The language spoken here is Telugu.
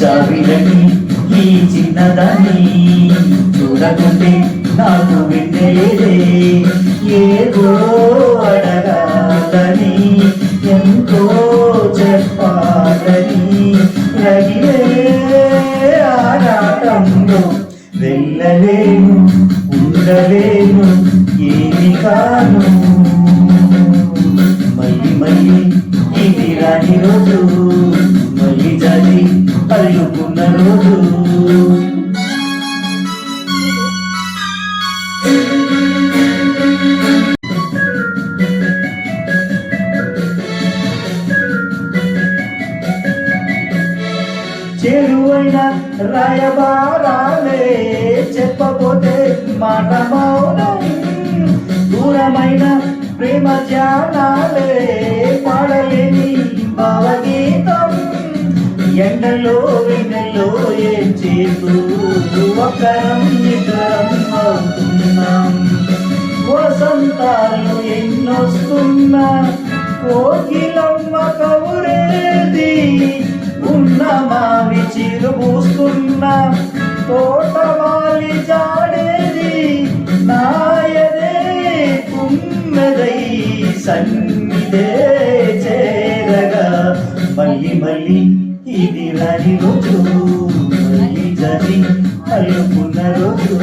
జాబిలని ఈ చిన్నదాన్ని చూడకుంటే నాకు వింటేదే ఏదో అడగాలని ఎంతో చెప్పాలని రగిలే ఆరాటంలో వెళ్ళలేను ఉండలేను ఏమి కాను. మళ్ళీ మళ్ళీ ఇది రాని రోజు. చెరువైన రాయబారాలే చెప్పబోతే మాట మౌనం దూరమైన ప్రేమ ధ్యానాలే వెన్నెలో వెన్నెలో ఏం చేస్తూ ఒకరం ఇతరం అవుతున్నాం. వసంతాలు ఎన్నొస్తున్నా? కోకిలమ్మ కౌరేది ఉన్న మావి చిరుబూస్తున్న. తోటవాలి జాడేది నాయదే కుమ్మెదై సన్నిదే చేరగా. మళ్ళీ మళ్ళీ ఇది రాని రోజు మళ్ళీ జరి అల్లుకున్న రోజు